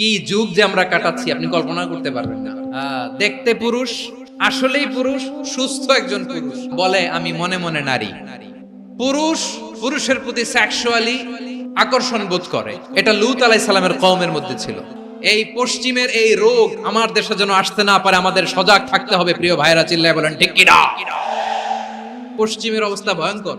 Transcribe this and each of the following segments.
কি যুগ যে আমরা কাটাচ্ছি, আপনি কল্পনা করতে পারবেন না। দেখতে পুরুষ, আসলেই পুরুষ, সুস্থ একজন পুরুষ। বলে, আমি মনে মনে নারী। পুরুষ, পুরুষের প্রতি সেক্সুয়ালি আকর্ষণ বোধ করে। এটা লুত আলাই সালামের কওমের মধ্যে ছিল। এই পশ্চিমের এই রোগ আমার দেশে যেন আসতে না পারে, আমাদের সজাগ থাকতে হবে। প্রিয় ভাইরা চিল্লায় বলেন, ঠিক পশ্চিমের অবস্থা ভয়ঙ্কর।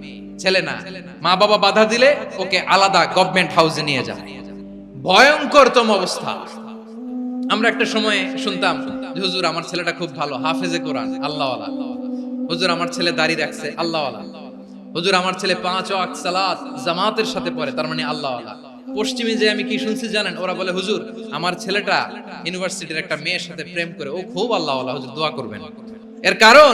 ছেলে না। মা বাবা বাধা দিলে ওকে আলাদা গভর্নমেন্ট হাউসে নিয়ে যায় ভয়ঙ্করতম অবস্থা। আমরা একটা সময় শুনতাম হুজুর, আমার ছেলেটা খুব ভালো, হাফেজে কোরআন, আল্লাহওয়ালা। হুজুর, আমার ছেলে দাড়ি রাখছে, আল্লাহওয়ালা। হুজুর, আমার ছেলে পাঁচ ওয়াক্ত সালাত জামাতের সাথে পড়ে, তার মানে আল্লাহওয়ালা। পশ্চিমে যে আমি কি শুনছি জানেন? ওরা বলে, হুজুর, আমার ছেলেটা ইউনিভার্সিটির একটা মেয়ের সাথে প্রেম করে, ও খুব আল্লাহ হুজুর, দোয়া করবেন। এর কারণ?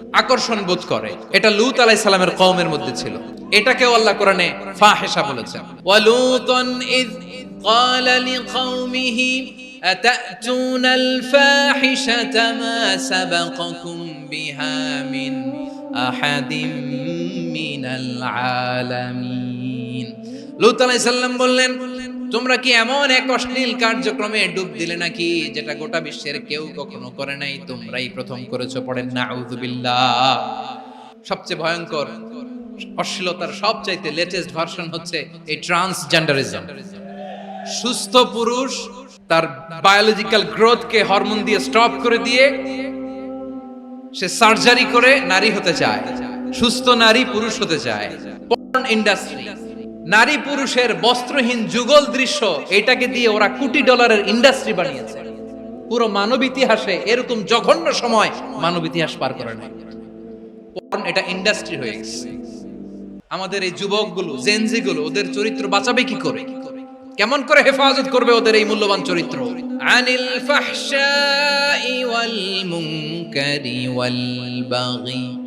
আকর্ষণ বোধ করে এটা লুত আলাই সালামের কওমের মধ্যে ছিল এটাকেও আল্লাহ কোরআনে ফাহেসা বলেছেন ওয়ালুতন ইয قال لقومه أتأتون الفاحشة ما سبقكم بها من أحد من العالمين লুত আলাইহিস সালাম বললেন তোমরা কি এমন এক অশ্লীল কার্যক্রমে ডুব দিলে নাকি, যেটা গোটা বিশ্বের কেউ কখনো করে নাই? তোমরাই প্রথম করেছ, পড়েন নাউযুবিল্লাহ সবচেয়ে ভয়ঙ্কর অশ্লীলতার সবচাইতে লেটেস্ট ভার্সন হচ্ছে এই ট্রান্সজেন্ডারিজম সুস্থ পুরুষ তার বায়োলজিক্যাল গ্রোথকে হরমোন দিয়ে স্টপ করে দিয়ে সে সার্জারি করে নারী হতে চায়। সুস্থ নারী পুরুষ হতে চায়। পর্ন ইন্ডাস্ট্রি নারী পুরুষের বস্ত্রহীন যুগল দৃশ্য এটাকে দিয়ে ওরা কোটি ডলারের ইন্ডাস্ট্রি বানিয়েছে। পুরো মানব ইতিহাসে এরকম জঘন্য সময় মানব ইতিহাস পার করে নাই। এটা ইন্ডাস্ট্রি হয়ে গেছে। আমাদের এই যুবকগুলো জেনজিগুলো ওদের চরিত্র বাঁচাবে কি করে? কেমন করে হেফাজত করবে ওদের এই মূল্যবান চরিত্র? আনিল ফাহশাই ওয়াল মুনকারি ওয়াল বাগি।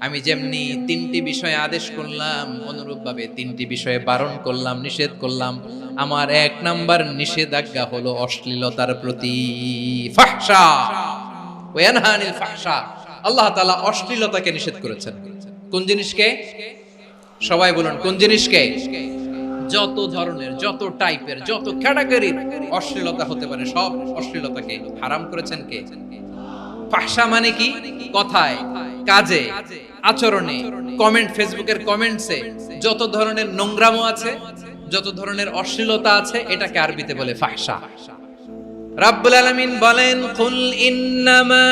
আমি যেমনি তিনটি বিষয়ে আদেশ করলাম, অনুরূপভাবে তিনটি বিষয়ে বারণ করলাম, নিষেধ করলাম, আমার এক নাম্বার নিষেধাজ্ঞা হলো অশ্লীলতার প্রতি। আল্লাহ তাআলা অশ্লীলতাকে নিষেধ করেছেন। কোন জিনিসকে? সবাই বলুন, কোন জিনিসকে? যত ধরনের, যত টাইপের, যত ক্যাটাগরির অশ্লীলতা হতে পারে, সব অশ্লীলতাকে হারাম করেছেন কে? ফাহশা মানে কি? কথায়। কাজে আচরণে কমেন্ট ফেসবুকের কমেন্টসে যত ধরনের নোংরামো আছে যত ধরনের অশ্লীলতা আছে এটাকে আরবিতে বলে ফাহশা রাব্বুল আলামিন বলেন কুল ইন্নামা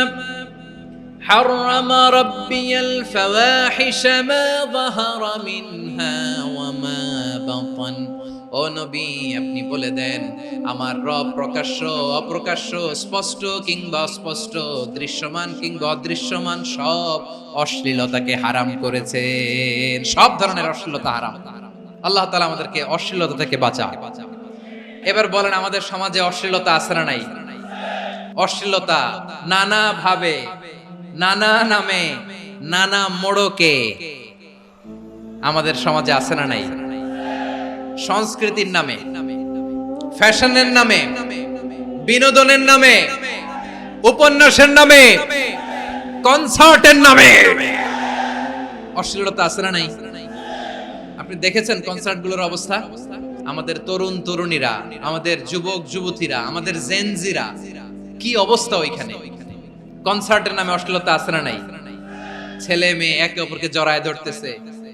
حرم ربي الفواحش ما ظهر منها وما بطن ও নবী, আপনি বলে দেন, আমার রব প্রকাশ্য, অপ্রকাশ্য, স্পষ্ট কিংবা অস্পষ্ট, দৃশ্যমান কিংবা অদৃশ্যমান, সব অশ্লীলতাকে হারাম করেছেন। সব ধরনের অশ্লীলতা হারাম। আল্লাহ তাআলা আমাদেরকে অশ্লীলতা থেকে বাঁচা এবার বলেন, আমাদের সমাজে অশ্লীলতা আছে না নাই? অশ্লীলতা নানা ভাবে নানা নামে, নানা মোড়কে আমাদের সমাজে আছে না নাই? সংস্কৃতির নামে, ফ্যাশনের নামে, বিনোদনের নামে, উপন্যাসের নামে, কনসার্টের নামে। অশ্লীলতা আছে না নাই? আপনি দেখেছেন কনসার্টগুলোর অবস্থা? আমাদের তরুণ তরুণীরা, আমাদের যুবক যুবতীরা, আমাদের জেনজিরা কি অবস্থা ওইখানে? কনসার্টের নামে অশ্লীলতা আছে না নাই? ছেলে মেয়ে একে অপরকে জড়ায় ধরতেছে।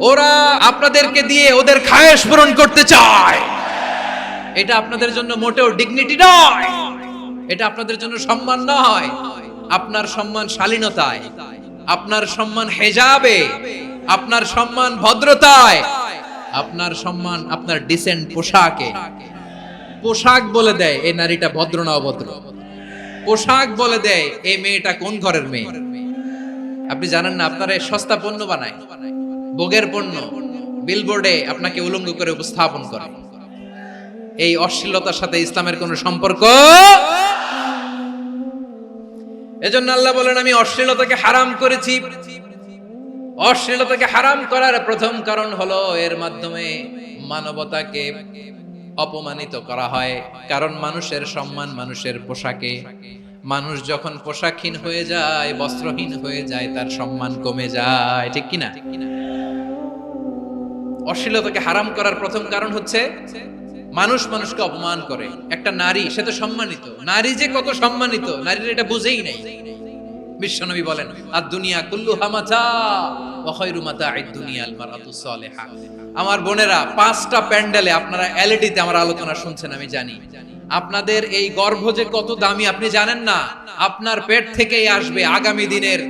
ওরা আপনাদেরকে দিয়ে ওদের খায়েশ পূরণ করতে চায়। এটা আপনাদের জন্য মোটেও ডিগনিটি নয়। এটা আপনাদের জন্য সম্মান নয়। আপনার সম্মান শালীনতায়। আপনার সম্মান হেজাবে। আপনার সম্মান ভদ্রতায়। আপনার সম্মান আপনার ডিসেন্ট পোশাকে। পোশাক বলে দেয় এই নারীটা ভদ্র না অভদ্র? পোশাক বলে দেয় এই মেয়েটা কোন ঘরের মেয়ে? আপনি জানেন না, আপনারা সস্তা পণ্য বানায়। ভোগের পণ্য বিলবোর্ডে আপনাকে উলঙ্গ করে উপস্থাপন করে। এই অশ্লীলতার সাথে ইসলামের কোনো সম্পর্ক? এজন্য আল্লাহ বলেন, আমি অশ্লীলতাকে হারাম করেছি। অশ্লীলতাকে হারাম করার প্রথম কারণ হলো এর মাধ্যমে মানবতাকে অপমানিত করা হয়। কারণ মানুষের সম্মান মানুষের পোশাকে। মানুষ যখন পোশাকহীন হয়ে যায়, বস্ত্রহীন হয়ে যায়, তার সম্মান কমে যায়। ঠিক কিনা? অশ্লীলতাকে হারাম করার প্রথম কারণ হচ্ছে মানুষ মানুষকে অপমান করে। একটা নারী, সে তো সম্মানিত। নারী যে কত সম্মানিত, নারীর এটা বুঝেই নাই। বিশ্বনবী বলেন আর দুনিয়া কুল্লু হামাচা আমার বোনেরা, পাঁচটা প্যান্ডেলে আপনারা এলইডিতে আমার আলোচনা শুনছেন, আমি জানি। আপনাদের এই গর্ভ যে কত দামি, আপনি জানেন না? আপনার পেট থেকেই আসবে আগামী দিনের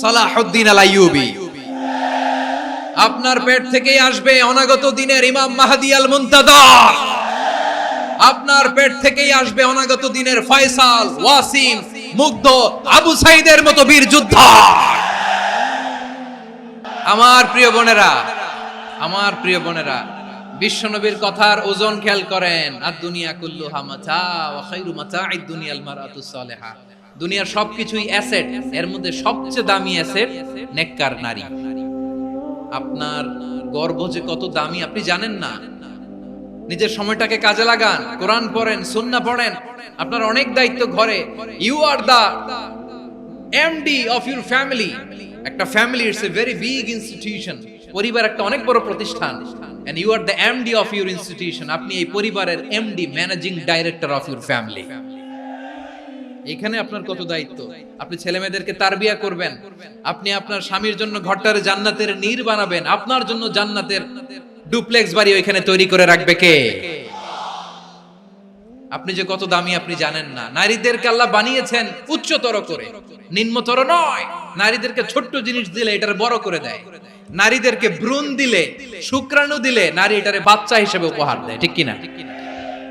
সালাহুদ্দিন আল আইয়ুবী আপনার পেট থেকেই আসবে অনাগত দিনের ইমাম মাহাদি আল মুনতাদার আপনার পেট থেকেই আসবে অনাগত দিনের ফয়সাল, ওয়াসিম, মুগ্ধ আবু সাইদের মতো বীর যোদ্ধা। আমার প্রিয় বোনেরা, আমার প্রিয় বোনেরা, বিশ্বনবীর কথার ওজন খেয়াল করেন। আর দুনিয়া কুল্লু হামাচা ওয়া খায়রু মাতাঈদ দুনিয়াল মারাতুস সালেহা। দুনিয়ার সবকিছুই অ্যাসেট, এর মধ্যে সবচেয়ে দামি অ্যাসেট নেককার নারী। আপনার গর্ব যে কত দামি, আপনি জানেন না। নিজের সময়টাকে কাজে লাগান, কোরআন পড়েন সুন্না পড়েন। আপনার অনেক দায়িত্ব ঘরে। You are the MD of your family একটা family it's a very big institution পরিবার একটা অনেক বড় প্রতিষ্ঠান। And you are the MD of your institution আপনি এই পরিবারের MD managing director of your family এখানে আপনার কত দায়িত্ব? আপনি ছেলে মেয়েদেরকে তারবিয়া করবেন। আপনি আপনার স্বামীর জন্য ঘরটারে জান্নাতের নীর বানাবেন। আপনার জন্য জান্নাতের ডুপ্লেক্স বাড়ি ওইখানে তৈরি করে রাখবে কে? আপনি যে কত দামি আপনি জানেন না। নারীদেরকে আল্লাহ বানিয়েছেন উচ্চতর করে। নিম্নতর নয়। নারীদেরকে ছোট্ট জিনিস দিলে এটার বড় করে দেয়। নারীদেরকে ভ্রূণ দিলে, শুক্রাণু দিলে নারী এটারে বাচ্চা হিসেবে উপহার দেয়। ঠিক কিনা?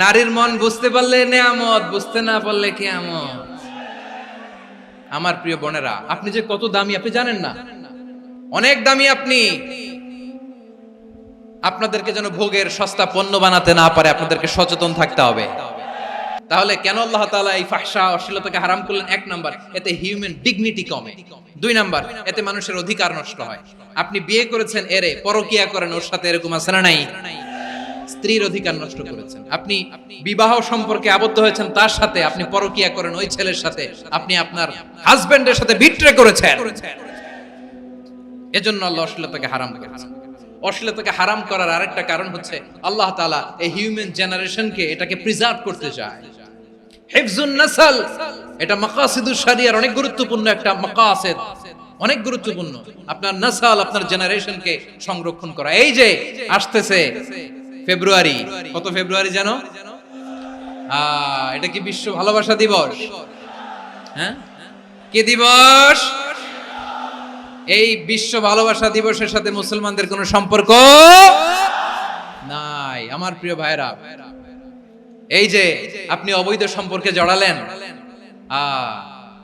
নারীর মন বুঝতে পারলে নেয়ামত, বুঝতে না পারলে কেয়ামত? আমার প্রিয় বোনেরা, আপনি যে কত দামি, আপনি জানেন না? অনেক দামি আপনি। আপনাদেরকে যেন ভোগের সস্তা পণ্য বানাতে না পারে, আপনাদেরকে সচেতন থাকতে হবে। তাহলে কেন আল্লাহ তাআলা এই ফাহশা, অশ্লীলতাকে হারাম করলেন? এক নাম্বার, এতে হিউম্যান ডিগনিটি কমে। দুই নাম্বার, এতে মানুষের অধিকার নষ্ট হয়। আপনি বিয়ে করেছেন, এরে পরকিয়া করেন, ওর সাথে এরকম আছে না নাই? স্ত্রীর অধিকার নষ্ট করেছেন। আপনি বিবাহ সম্পর্কে আবদ্ধ হয়েছেন, তার সাথে আপনি পরকিয়া করেন, ওই ছেলের সাথে আপনি আপনার হাজবেন্ডের সাথে বিট্রে করেছেন। এজন্য আল্লাহ অশ্লীলতাকে হারাম অশ্লীলতাকে হারাম করার আরেকটা কারণ হচ্ছে আল্লাহ তাআলা এই হিউম্যান জেনারেশনকে এটাকে প্রিজার্ভ করতে চায়। হিফজুন নাসাল, এটা মাকাসিদুস শরিয়ার অনেক গুরুত্বপূর্ণ একটা মাকাসিদ। অনেক গুরুত্বপূর্ণ। আপনার নাসাল আপনার জেনারেশনকে সংরক্ষণ করা। এই যে, আসতেছে। ফেব্রুয়ারি। কত ফেব্রুয়ারি জানো? এটা কি বিশ্ব ভালোবাসা দিবস? হ্যাঁ? কি দিবস? এই বিশ্ব ভালোবাসা দিবসের সাথে মুসলমানদের কোনো সম্পর্ক নাই, আমার প্রিয় ভাইরা এই যে, আপনি অবৈধ সম্পর্কে জড়ালেন। আ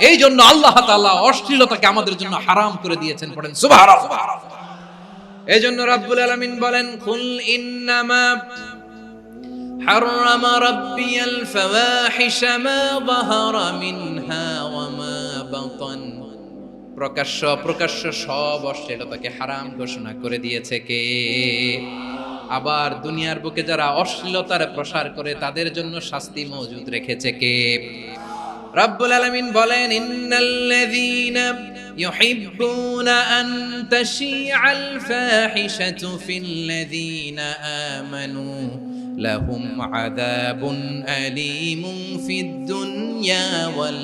এই জন্য আল্লাহ তাআলা অশ্লীলতাকে আমাদের জন্য হারাম করে দিয়েছেন পড়েন সুবহানাল্লাহ এই জন্য রাব্বুল আলামিন বলেন কুল ইন্নামা حرم ربي الفواحش ما ظهر منها وما بطن প্রকাশ্য প্রকাশ্য সব অশ্লীলতাকে হারাম ঘোষণা করে দিয়েছে কে আবার দুনিয়ার বুকে যারা অশ্লীলতার প্রসার করে তাদের জন্য শাস্তি মজুদ রেখেছে কে রব্বুল আলামিন বলেন ইন্নাল্লাযীনা ইউহিব্বুনা আন তাশিআল ফাহিশাতু ফিল্লাযীনা আমানু লাহুম আযাবুন আলীমুন ফিদ দুনিয়া ওয়াল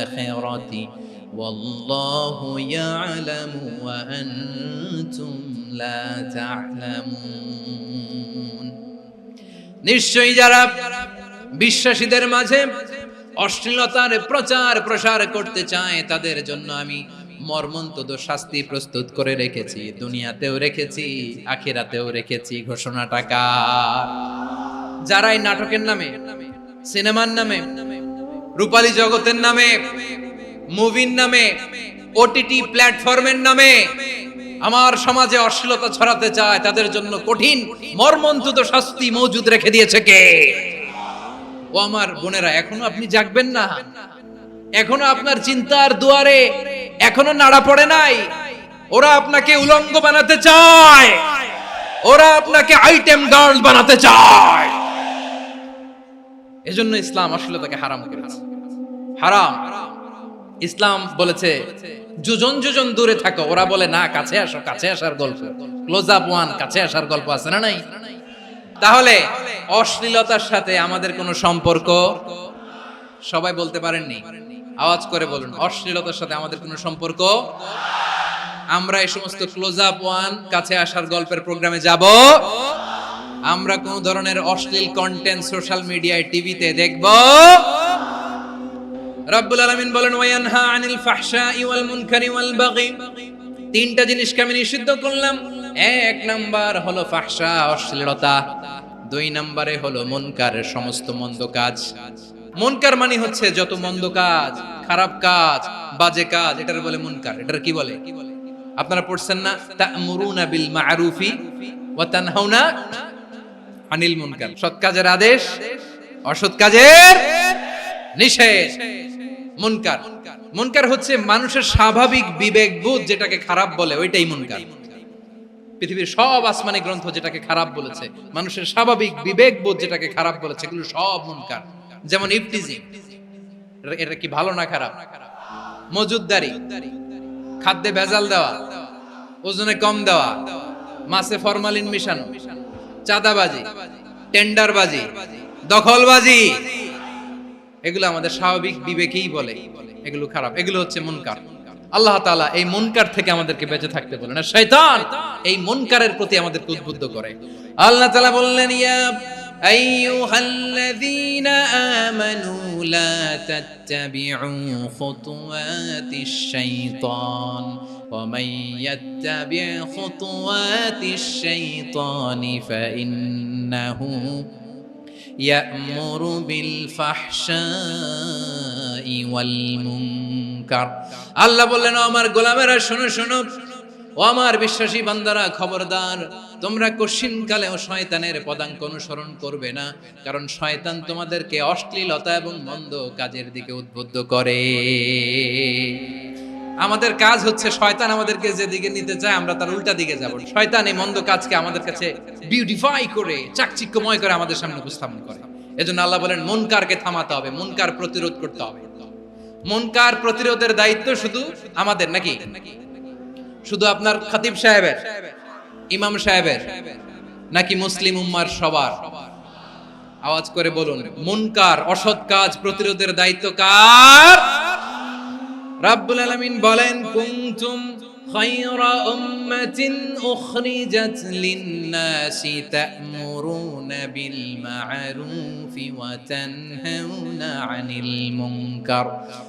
আখিরাতি والله يعلم وأنتم لا تعلمون নিশ্চয়ই যারা বিশ্বাসীদের মাঝে অশ্লীলতার প্রচার প্রসার করতে চায়, তাদের জন্য আমি মর্মন্তদ শাস্তি প্রস্তুত করে রেখেছি, দুনিয়াতেও রেখেছি, আখিরাতেও রেখেছি ঘোষণা টাকা যারা এই নাটকের নামে, সিনেমার নামে, রূপালী জগতের নামে, মুভির নামে, ওটিটি প্ল্যাটফর্মের নামে, আমার সমাজে অশ্লীলতা ছড়াতে চায়, তাদের জন্য কঠিন মর্মন্তুত শাস্তি মজুদ রেখে দিয়েছে কে? ও আমার বোনেরা, এখনও আপনি জাগবেন না। এখনও আপনার চিন্তার দুয়ারে এখনও নাড়া পড়ে নাই। ওরা আপনাকে উলঙ্গ বানাতে চায়। ওরা আপনাকে আইটেম গার্ল বানাতে চায়। এজন্য ইসলাম আসলে তাকে হারাম করেছে। হারাম। ইসলাম বলেছে, যোজন যোজন দূরে থাকো। ওরা বলে, না, কাছে আসো, কাছে আসার গল্প। ক্লোজ আপ ওয়ান কাছে আসার গল্প আছে না নাই? তাহলে অশ্লীলতার সাথে আমাদের কোনো সম্পর্ক? সবাই বলতে পারেননি। আওয়াজ করে বলুন, অশ্লীলতার সাথে আমাদের কোনো সম্পর্ক? আমরা এই সমস্ত ক্লোজ আপ ওয়ান কাছে আসার গল্পের প্রোগ্রামে যাব। আমরা কোন ধরনের অশ্লীল কন্টেন্ট সোশ্যাল মিডিয়ায় টিভিতে দেখব। রব্বুল আলামিন বলেন, ওয়ায়ানহা আনিল ফাহশাই ওয়াল মুনকারি ওয়াল বাগি। তিনটা জিনিসকে আমি নিষিদ্ধ করলাম। এক নাম্বার হলো ফাহশা, অশ্লীলতা। দুই নম্বরে হলো মুনকারের সমস্ত মন্দ কাজ। মুনকার মানে হচ্ছে যত মন্দ কাজ, খারাপ কাজ, বাজে কাজ, এটার বলে মুনকার। এটার কি বলে? আপনারা পড়ছেন না? তা'মুরুনা বিল মা'রুফি ওয়া তানহাউনা আনিল মুনকার। সৎ কাজের আদেশ, অসৎ কাজের নিষেধ। মুনকার। মুনকার হচ্ছে মানুষের স্বাভাবিক বিবেক বোধ যেটাকে খারাপ বলে, ওইটাই মুনকার। পৃথিবীর সব আসমানি গ্রন্থ যেটাকে খারাপ বলেছে, মানুষের স্বাভাবিক বিবেক বোধ যেটাকে খারাপ বলেছে, এগুলো সব মুনকার। যেমন ইফতিজিং। এটা কি ভালো না খারাপ? মজুদদারি। খাদ্যে ভেজাল দেওয়া। ওজনে কম দেওয়া। মাছে ফরমালিন মিশানো। চাঁদাবাজি। টেন্ডারবাজি। দখলবাজি। এগুলো আমাদের স্বাভাবিক বিবেকেই বলে। এগুলো খারাপ। এগুলো হচ্ছে মুনকার। আল্লাহ তাআলা এই মুনকার থেকে আমাদেরকে বেঁচে থাকতে বলেন আর শয়তান এই মুনকারের প্রতি আমাদেরকে উদ্বুদ্ধ করে আল্লাহ তাআলা বললেন ইয়া আইয়ুহাল্লাযীনা আমানু লা তাত্তাবি'উ খুতুওয়াতিশ শাইতান ومن يتبع خطوات الشيطان فإنه يأمر بالفحشاء والمنكر আল্লাহ বললেন আমার গোলামেরা, শোনো শোনো। ও আমার বিশ্বাসী বান্দারা, খবরদার। তোমরা কশিন কালেও শয়তানের পদাঙ্ক অনুসরণ করবে না, কারণ শয়তান তোমাদেরকে অশ্লীলতা এবং মন্দ কাজের দিকে উদ্বুদ্ধ করে। আমাদের কাজ হচ্ছে, শয়তান আমাদেরকে যেদিকে নিতে চায়, আমরা তার উল্টা দিকে যাব। শয়তান এই মন্দ কাজকে আমাদের কাছে বিউটিফাই করে, চাকচিক্যময় করে আমাদের সামনে উপস্থাপন করে। এজন্য আল্লাহ বলেন, মুনকারকে থামাতে হবে, মুনকার প্রতিরোধ করতে হবে। মুনকার প্রতিরোধের দায়িত্ব শুধু আমাদের নাকি? শুধু আপনার খতিব সাহেবের? ইমাম সাহেবের? নাকি মুসলিম উম্মার সবার? আওয়াজ করে বলুন, মুনকার অসৎ কাজ প্রতিরোধের দায়িত্ব কার? রাব্বুল আলামিন বলেন, কুনতুম খায়রা উম্মাতিন উখরিজাত লিন-নাসি তা'মুরুনা বিল মা'রুফি ওয়া তানহাউনা 'আনিল মুনকার।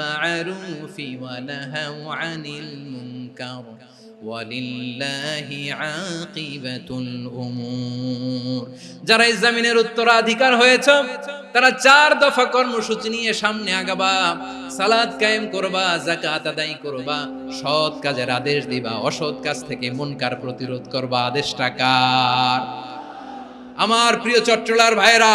মা'রুফি ওয়া নাহাউ আনিল মুনকার ওয়ালিল্লাহি আকিবাতুল উমুর যারা এই জমিনের উত্তরাধিকার হয়েছে, তারা চার দফা কর্মসূচি নিয়ে সামনে আগাবা, সালাদ কায়েম করবা জাকাত আদায় করবা, সৎ কাজের আদেশ দিবা, অসৎ কাজ থেকে মুনকার প্রতিরোধ করবা, আদেশটা কার? আমার প্রিয় চট্টলার ভাইরা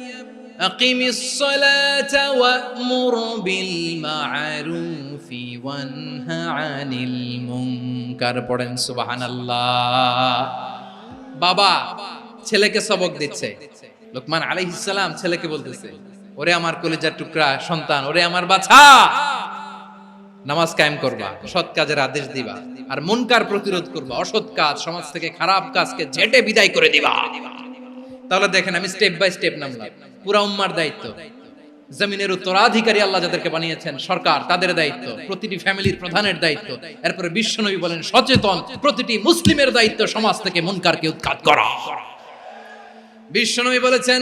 সালাতা ওয়া'মুর বিল মা'রুফি ওয়ানহা আনিল মুনকার পড়েন, সুবহানাল্লাহ। বাবা, ছেলেকে সবক দিচ্ছে। লোকমান আলাইহিস সালাম ছেলেকে বলতেছে, ওরে আমার কলিজার টুকরা, সন্তান, ওরে আমার বাছা। নামাজ কায়েম করবা, সৎ কাজের আদেশ দিবা আর মুনকার প্রতিরোধ করবা। অসৎ কাজ, সমাজ থেকে খারাপ কাজকে ঝেটে বিদায় করে দিবা। তাহলে দেখেন আমি স্টেপ বাই স্টেপ নামলাম পুরা উম্মার দায়িত্ব জমিনের উত্তরাধিকারী আল্লাহ যাদেরকে বানিয়েছেন সরকার তাদের দায়িত্ব প্রতিটি ফ্যামিলির প্রধানের দায়িত্ব এরপরে বিশ্বনবী বলেন সচেতন প্রতিটি মুসলিমের দায়িত্ব সমাজ থেকে মুনকারকে উৎখাত করা বিশ্বনবী বলেছেন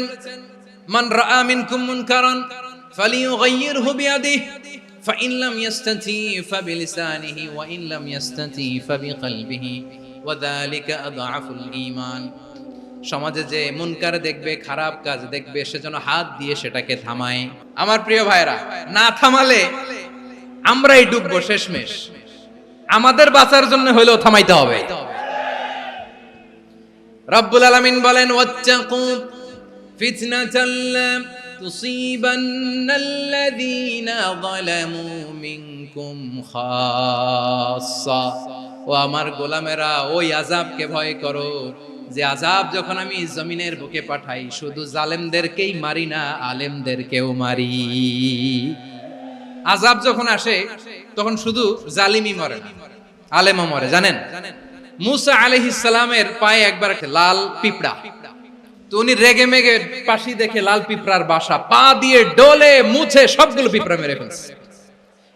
মান রাআ মিনকুম মুনকারান ফালিয়ুগাইয়িরহু বিয়াদিহি فإن لم يستطيع فبلسانه وإن لم يستطيع فبقلبه وذلك أضعف الإيمان সমাজে যে মুনকার দেখবে, খারাপ কাজ দেখবে সেজন্য হাত দিয়ে সেটাকে থামায়। আমার প্রিয় ভাইরা না থামালে আমরাই ডুববো শেষমেশ। আমাদের বাঁচার জন্য হইলেও থামাইতে হবে। রব্বুল আলামিন বলেন ও আমার গোলামেরা, ওই আজাবকে ভয় করো। যে আযাব যখন আমি জমিনের বুকে পাঠাই, শুধু জালেমদেরকেই মারি না, আলেমদেরকেও মারি। আজাব যখন আসে, তখন শুধু জালিমি মরে না, আলেমও মরে, জানেন? মুসা আলাইহিস সালামের পায়ে একবার লাল পিঁপড়া। তো উনি রেগে মেগে পাশি দেখে লাল পিঁপড়ার বাসা, পা দিয়ে ডলে, মুছে সবগুলো পিঁপড়া মেরে ফেলছে।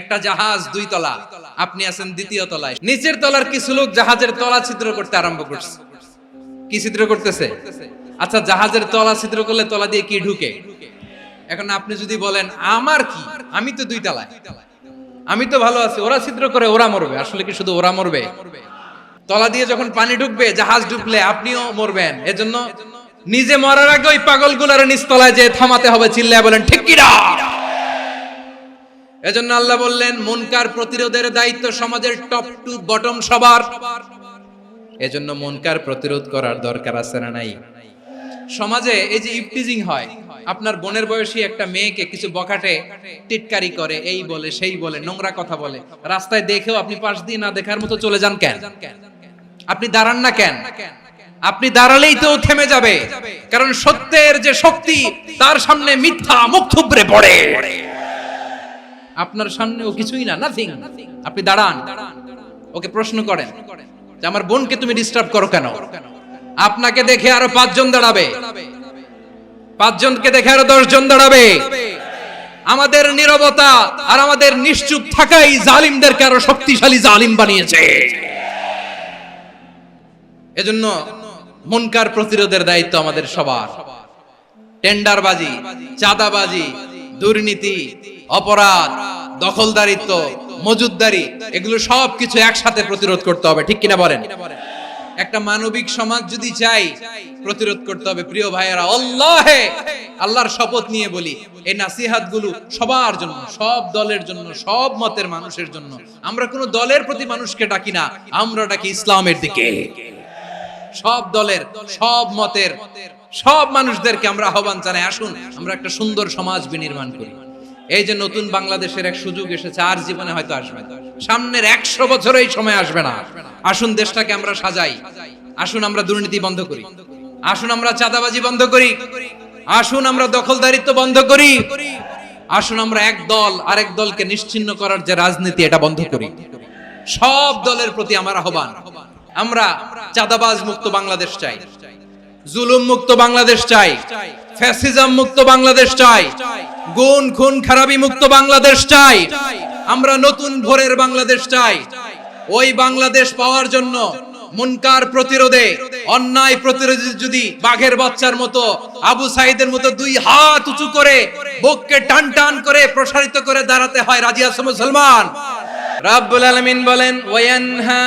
একটা জাহাজ দুই তলা। আপনি আছেন দ্বিতীয় তলায়। নিচের তলার কিছু লোক জাহাজের তলা ছিদ্র করতে আরম্ভ করছে। কি ছিদ্র করতেছে? আচ্ছা জাহাজের তলা ছিদ্র করলে তলা দিয়ে কি ঢুকে? এখন আপনি যদি বলেন, আমার কি? আমি তো দুই তলায়। আমি তো ভালো আছি। ওরা ছিদ্র করে, ওরা মরবে। আসলে কি শুধু ওরা মরবে? তলা দিয়ে যখন পানি ঢুকবে, জাহাজ ঢুকলে আপনিও মরবেন। এজন্য নিজে মরার আগে ওই পাগলগুলার নিচতলায় যে থামাতে হবে, চিল্লায় বলেন, ঠিক কি না? এজন্য আল্লাহ বললেন, মুনকার প্রতিরোধের দায়িত্ব সমাজের টপ টু বটম সবার। এজন্য মুনকার প্রতিরোধ করার দরকার আছে না নাই? সমাজে এই যে ইফটিজিং হয়, আপনার বোনের বয়সী একটা মেয়েকে কিছু বকাটে টিটকারি করে, এই বলে, সেই বলে, নোংরা কথা বলে, রাস্তায় দেখেও আপনি পাশ দিয়ে না দেখার মতো চলে যান কেন? আপনি দাঁড়ান না কেন? আপনি দাঁড়ালেই তো থেমে যাবে, কারণ সত্যের যে শক্তি, তার সামনে মিথ্যা মুখ থুবড়ে পড়ে। আপনার সামনে ও কিছুই না নাথিং আপনি দাঁড়ান। ওকে প্রশ্ন করেন যে আমার বোনকে তুমি ডিস্টার্ব করো কেন? আপনাকে দেখে আরও পাঁচজন দাঁড়াবে। পাঁচজনকে দেখে আরও দশজন দাঁড়াবে। আমাদের নীরবতা আর আমাদের নিশ্চুপ থাকাই জালিমদেরকে আরও শক্তিশালী জালিম বানিয়েছে। এজন্য মনকার প্রতিরোধের দায়িত্ব আমাদের সবার। টেন্ডারবাজি, চাঁদাবাজি, দুর্নীতি, অপরাধ দখলদারিত্ব, মজুদদারি, এগুলো সব কিছু একসাথে প্রতিরোধ করতে হবে, ঠিক কিনা বলেন? একটা মানবিক সমাজ যদি চাই প্রতিরোধ করতে হবে, প্রিয় ভাইয়েরা, আল্লাহে! আল্লাহর শপথ নিয়ে বলি, এই নাসিহাতগুলো সবার জন্য, সব দলের জন্য, সব মতের মানুষের জন্য। আমরা কোনো দলের প্রতি মানুষকে ডাকি না, আমরা ডাকি ইসলামের দিকে। সব দলের, সব মতের, সব মানুষদেরকে আমরা আহ্বান জানাই, আসুন, আমরা একটা সুন্দর সমাজ বিনির্মাণ করি। এই যে নতুন বাংলাদেশের এক সুযোগ এসেছে, আর জীবনে হয়তো আসবে সামনের একশো বছর এই সময় আসবে না। আসুন দেশটাকে আমরা সাজাই। আসুন আমরা দুর্নীতি বন্ধ করি। আসুন আমরা চাঁদাবাজি বন্ধ করি। আসুন আমরা দখলদারিত্ব বন্ধ করি। আসুন আমরা এক দল আরেক দলকে নিশ্চিন্ন করার যে রাজনীতি, এটা বন্ধ করি। সব দলের প্রতি আমার আহ্বান, আমরা চাঁদাবাজ মুক্ত বাংলাদেশ চাই। জুলুম মুক্ত বাংলাদেশ চাই। ফ্যাসিজম মুক্ত বাংলাদেশ চাই। গুণ খুন খারাপি মুক্ত বাংলাদেশ চাই। আমরা নতুন ভোরের বাংলাদেশ চাই। ওই বাংলাদেশ পাওয়ার জন্য মুনকার প্রতিরোধে, অন্যায় প্রতিরোধে যদি বাঘের বাচ্চার মতো আবু সাইদের মতো দুই হাত উঁচু করে বুককে টান টান করে প্রসারিত করে দাঁড়াতে হয় রাজিয়া আছে মুসলমান? রাব্বুল আলামিন বলেন ওয়ায়ানহা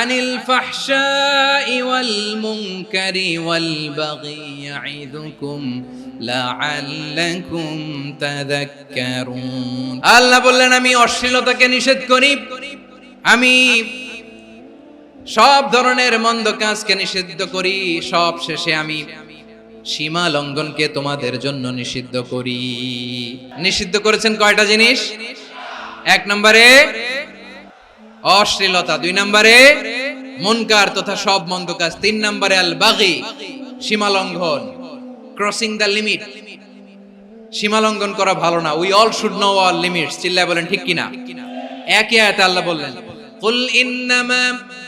আনিল ফাহশাই ওয়াল মুনকারি ওয়াল বাগি ইয়াইদুকুম লাআল্লাকুম তাযাক্কারুন। আল্লাহ বললেন, আমি অশ্লীলতাকে নিষেধ করি। আমি সব ধরনের মন্দ কাজকে নিষিদ্ধ করি। সব শেষে আমি সীমা লঙ্ঘনকে তোমাদের জন্য নিষিদ্ধ করি। নিষিদ্ধ করেছেন কয়টা জিনিস? এক নম্বরে অশ্লীলতা, দুই নম্বরে মুনকার তথা সব মন্দ কাজ, তিন নম্বরে আল বাগি সীমা লঙ্ঘন। ক্রসিং দ্য লিমিট সীমা লঙ্ঘন করা ভালো না we all should know all limits চিল্লায় বলেন ঠিক কিনা একই আয়াতে আল্লাহ বললেন কুল ইন্নামা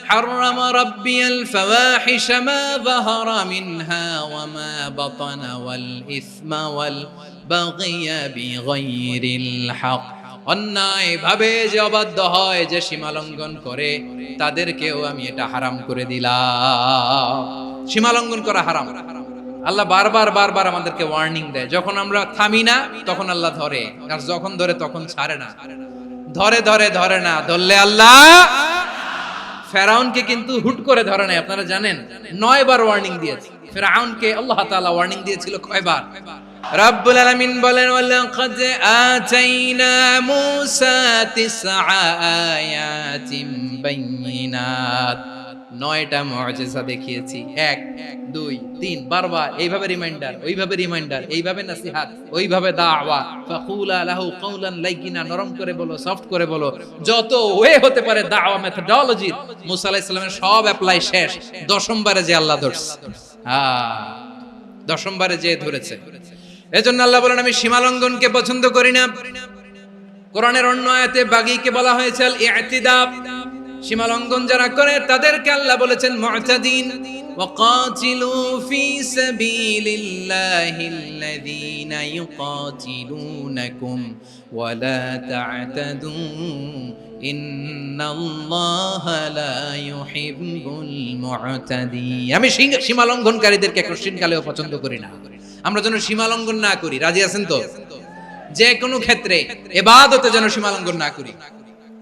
حرم ربي الفواحش ما ظهر منها وما بطن والإثم والبغي بغير الحق অন্যায় ভাবে যে অবাধ্য হয় যে সীমা লঙ্ঘন করে তাদেরকেও আমি এটা হারাম করে দিলাম সীমা লঙ্ঘন করা হারাম আল্লাহ বারবার বারবার আমাদেরকে ওয়ার্নিং দেয়। যখন আমরা থামি না, তখন আল্লাহ ধরে। আর যখন ধরে, তখন ছাড়ে না। ধরে ধরে ধরে না। ধরলে আল্লাহ ফেরাউনকে কিন্তু হুট করে ধরে নাই। আপনারা জানেন, নয় বার ওয়ার্নিং দিয়েছে। ফেরাউনকে আল্লাহ তাআলা ওয়ার্নিং দিয়েছিল কয়বার রাব্বুল আলামিন বলেন, ওয়ালাকাদ আতাইনা মূসা তিসআ আয়াতিন বাইয়িনাত নয়টা মুআজিজা দেখিয়েছি। এক, দুই, তিন, বারবার এইভাবে রিমাইন্ডার ওইভাবে রিমাইন্ডার এইভাবে নাসিহাত, ওইভাবে দাওয়া। ফাকুলা লাহু কাউলান লাইকিনা নরম করে বলো সফট করে বলো। যত ওয়ে হতে পারে দাওয়া মেথডোলজি মুসা আলাইহিস সালামের সব অ্যাপ্লাই শেষ। দশমবারে যে আল্লাহ ধরছে। হ্যাঁ দশমবারে যে ধরেছে। এজন্য আল্লাহ বলেন, আমি সীমালঙ্ঘনকে পছন্দ করি না। কোরআনের অন্য আয়াতে বাগীকে বলা হয়েছে ইতিদাব সীমালঙ্ঘন যারা করে, তাদেরকে আল্লাহ বলেছেন মুতাদিন। وقاتلوا في سبيل الله الذين আমি সীমা লঙ্ঘনকারীদেরকে এখন পছন্দ করি না। আমরা যেন সীমা লঙ্ঘন না করি। রাজি আছেন তো? যে কোনো ক্ষেত্রে এবাদতে যেন সীমা লঙ্ঘন না করি।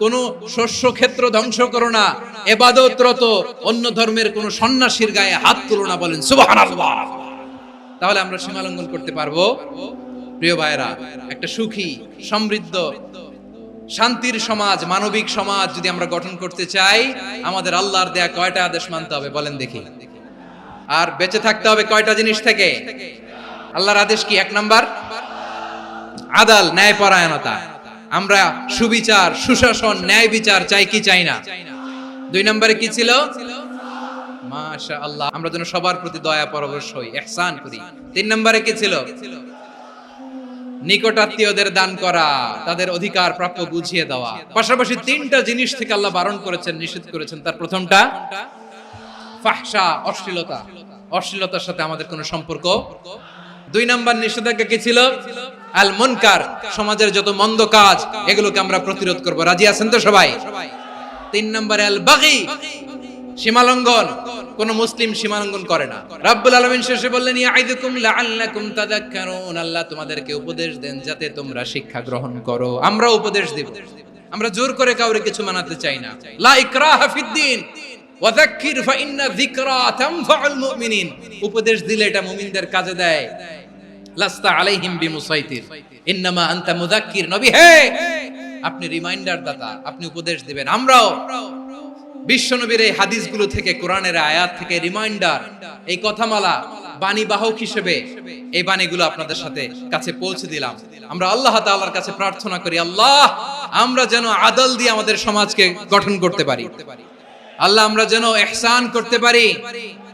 কোন শস্য ক্ষেত্র ধ্বংস করো না, এবাদতরত অন্য ধর্মের কোন সন্ন্যাসীর গায়ে হাত তুলো না বলেন তাহলে আমরা সীমালঙ্ঘন করতে পারব। প্রিয় ভাইরা একটা সুখী, সমৃদ্ধ, শান্তির সমাজ, মানবিক সমাজ যদি আমরা গঠন করতে চাই, আমাদের আল্লাহর দেয়া কয়টা আদেশ মানতে হবে বলেন দেখি। আর বেঁচে থাকতে হবে কয়টা জিনিস থেকে? আল্লাহর আদেশ কি? এক নাম্বার, আদাল, ন্যায়পরায়ণতা। আমরা সুবিচার, সুশাসন, ন্যায় বিচার চাই কি চাই না? দুই নম্বরে কি ছিল? মাশা আল্লাহ আমরা যেন সবার প্রতি দয়া পরবশ হই ইহসান করি। তিন নম্বরে কি ছিল? নিকটাত্মীয়দের দান করা, তাদের অধিকার প্রাপ্য বুঝিয়ে দেওয়া। পাশাপাশি তিনটা জিনিস থেকে আল্লাহ বারণ করেছেন, নিষেধ করেছেন। তার প্রথমটা ফাহশা অশ্লীলতা। অশ্লীলতার সাথে আমাদের কোনো সম্পর্ক। দুই নাম্বার নিষেধাজ্ঞা কি ছিল? আল মুনকার, সমাজের যত মন্দ কাজ, এগুলোকে আমরা প্রতিরোধ করব। রাজি আছেন তো সবাই? তিন নম্বরে আল বাগি, সীমালঙ্ঘন। কোন মুসলিম সীমালঙ্ঘন করে না। রাব্বুল আলামিন শেষে বললেন ইয়াইদুকুম লাআল্লাকুম তাযাক্কারুন। আল্লাহ তোমাদেরকে উপদেশ দেন যাতে তোমরা শিক্ষা গ্রহণ করো। আমরা উপদেশ দেব। আমরা জোর করে কাউরে কিছু মানাতে চাই না। লা ইকরাহা ফিদ্দিন ওয়াযাক্কির ফাইন্না যিকরা তানফাউল মুমিনিন। উপদেশ দিলে এটা মুমিনদের কাজে দেয়। লাস্তা আলাইহিম বিমুসাইতির। আনতা মুযাক্কির নবী। হে! আপনি রিমাইন্ডার দাতা, আপনি উপদেশ দিবেন। আমরাও বিশ্বনবীর এই হাদিসগুলো থেকে, কোরআনের আয়াত থেকে রিমাইন্ডার, এই কথামালা বাণী বাহক হিসেবে এই বাণীগুলো আপনাদের সাথে কাছে পৌঁছে দিলাম। আমরা আল্লাহ তাআলার কাছে প্রার্থনা করি, আল্লাহ, আমরা যেন আদল দিয়ে আমাদের সমাজকে গঠন করতে পারি। আল্লাহ, আমরা যেন এহসান করতে পারি,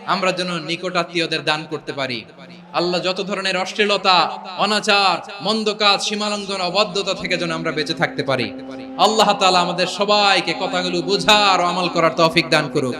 আমরা যেন নিকটাত্মীয়দের দান করতে পারি। আল্লাহ যত ধরনের অশ্লীলতা, অনাচার, মন্দ কাজ, সীমালঙ্ঘন অবদ্ধতা থেকে যেন আমরা বেঁচে থাকতে পারি। আল্লাহ তালা আমাদের সবাইকে কথাগুলো বোঝার ও আমল করার তৌফিক দান করুক।